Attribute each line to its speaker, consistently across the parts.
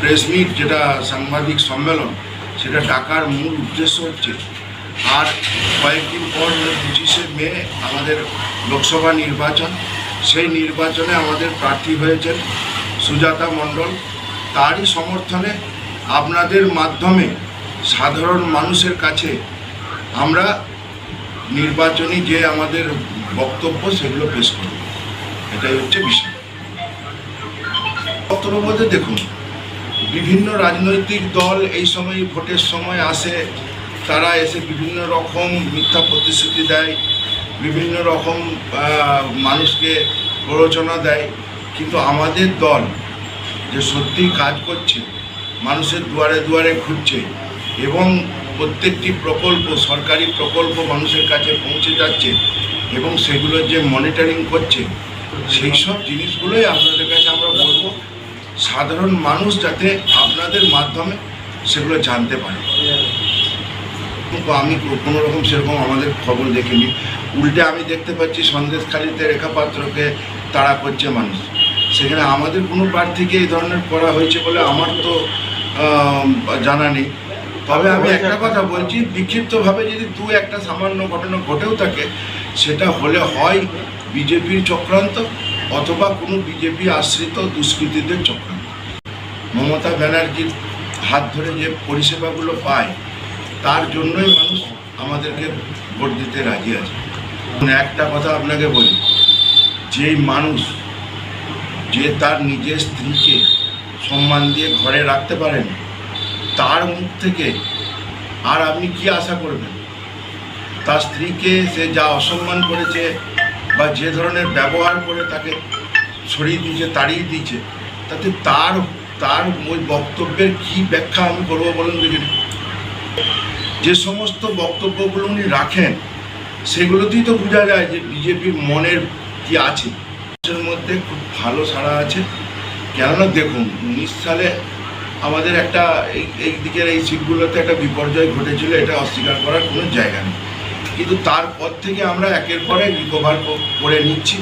Speaker 1: Press meet যেটা সাংবাদিক সম্মেলন, সেটা ডাকার মূল উদ্দেশ্য হচ্ছে, আর কয়েকদিন পর পঁচিশে মে আমাদের লোকসভা নির্বাচন। সেই নির্বাচনে আমাদের প্রার্থী হয়েছেন সুজাতা মণ্ডল। তারই সমর্থনে আপনাদের মাধ্যমে সাধারণ মানুষের কাছে আমরা নির্বাচনী যে আমাদের বক্তব্য সেগুলো পেশ করব। এটাই হচ্ছে বিষয়। বক্তব্য বলতে দেখুন বিভিন্ন রাজনৈতিক দল এই সময় ভোটের সময় আসে। তারা এসে বিভিন্ন রকম মিথ্যা প্রতিশ্রুতি দেয়, বিভিন্ন রকম মানুষকে প্ররোচনা দেয়। কিন্তু আমাদের দল যে সত্যি কাজ করছে, মানুষের দুয়ারে দুয়ারে ঘুরছে এবং প্রত্যেকটি প্রকল্প, সরকারি প্রকল্প মানুষের কাছে পৌঁছে যাচ্ছে এবং সেগুলোর যে মনিটরিং করছে, সেই সব জিনিসগুলোই আপনাদের কাছে আমরা বলব। সাধারণ মানুষ যাতে আপনাদের মাধ্যমে সেগুলো জানতে পারে। কিন্তু আমি কোনো রকম সেরকম আমাদের খবর দেখিনি। উল্টে আমি দেখতে পাচ্ছি সন্দেশখালিতে রেখা পাত্রকে তাড়া করছে মানুষ। সেখানে আমাদের কোনো প্রার্থীকে এই ধরনের করা হয়েছে বলে আমার তো জানা নেই। তবে আমি একটা কথা বলছি বিক্ষিপ্তভাবে যদি দু একটা সামান্য ঘটনা ঘটেও থাকে সেটা হলে হয় বিজেপির চক্রান্ত। অথবা কোনো বিজেপি আশ্রিত দুষ্কৃতীদের চক্রান্ত। মমতা ব্যানার্জির হাত ধরে যে পরিষেবাগুলো পায়, তার জন্যই মানুষ আমাদেরকে ভোট দিতে রাজি আছে। একটা কথা আপনাকে বলি, যেই মানুষ যে তার নিজের স্ত্রীকে সম্মান দিয়ে ঘরে রাখতে পারেন, তার মুখ থেকে আর আপনি কি আশা করবেন? তার স্ত্রীকে সে যা অসম্মান করেছে বা যে ধরনের ব্যবহার করে তাকে সরিয়ে দিয়েছে, তাড়িয়ে দিয়েছে, তাতে তার তার ওই বক্তব্যের কি ব্যাখ্যা আমি করব বলুন দেখি। যে সমস্ত বক্তব্যগুলো উনি রাখেন, সেগুলোতেই তো বোঝা যায় যে বিজেপির মনের কি আছে। মধ্যে খুব ভালো সাড়া আছে। কেননা দেখুন, উনিশ সালে আমাদের একটা এই দিকের এই সিটগুলোতে একটা বিপর্যয় ঘটেছিল, এটা অস্বীকার করার কোনো জায়গা নেই। কিন্তু তারপর থেকে আমরা একের পরে রিকভার করে নিচ্ছি।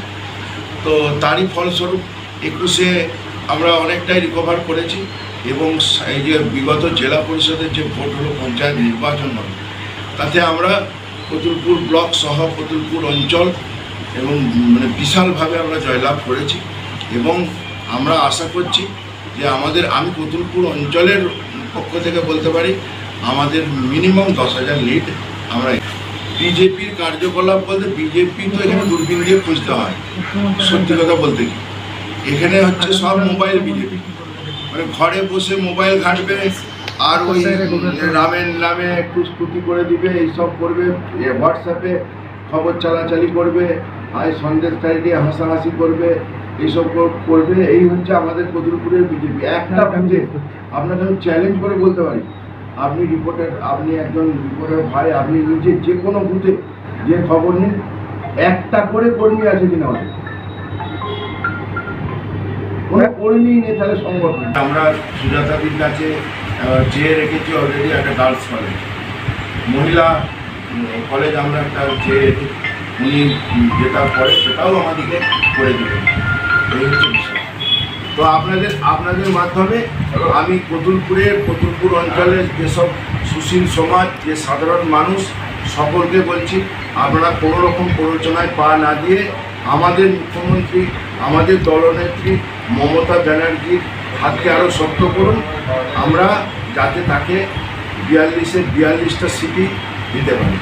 Speaker 1: তো তারই ফলস্বরূপ একুশে আমরা অনেকটাই রিকভার করেছি এবং এই যে বিগত জেলা পরিষদের যে ভোট হলো পঞ্চায়েত নির্বাচন হলো তাতে আমরা কতুলপুর ব্লক সহ কতুলপুর অঞ্চল এবং মানে বিশালভাবে আমরা জয়লাভ করেছি এবং আমরা আশা করছি যে আমাদের, আমি কতুলপুর অঞ্চলের পক্ষ থেকে বলতে পারি, আমাদের মিনিমাম দশ হাজার লিড আমরা বিজেপির কার্যকলাপ বলতে বিজেপি তো এখানে দূরবীন দিয়ে খুঁজতে হয় সত্যি কথা বলতে কি? এখানে হচ্ছে সব মোবাইল বিজেপি। মানে ঘরে বসে মোবাইল ঘাঁটবে আর ওই রামের নামে একটু স্তুতি করে দিবে এইসব করবে হোয়াটসঅ্যাপে খবর চালাচালি করবে আর সন্দেশকারী হাসাহাসি করবে এইসব করবে এই হচ্ছে আমাদের কদুরপুরের বিজেপি। একটা আপনাকে আমি চ্যালেঞ্জ করে বলতে পারি আপনি রিপোর্টার আপনি একজন রিপোর্টার ভাই, আপনি নিজে যে কোনো বুথে যে খবর নিন, একটা করে কর্মী আছে কিনা আমাদের কোনো কর্মী নেই তাহলে সংগঠন আমরা সুজাতাদির কাছে চেয়ে রেখেছি অলরেডি একটা গার্লস কলেজ মহিলা কলেজ আমরা একটা চেয়ে উনি যেটা করে সেটাও আমাদেরকে করে দেবেন এই হচ্ছে বিষয়। তো আপনাদের আপনাদের মাধ্যমে আমি কতুলপুরের কতুলপুর অঞ্চলের যেসব সুশীল সমাজ যে সাধারণ মানুষ সকলকে বলছি আপনারা কোনো রকম প্ররোচনায় পা না দিয়ে আমাদের মুখ্যমন্ত্রী আমাদের দলনেত্রী মমতা ব্যানার্জির হাতকে আরও শক্ত করুন। আমরা যাতে তাকে বিয়াল্লিশের বিয়াল্লিশটা সিটি দিতে পারি।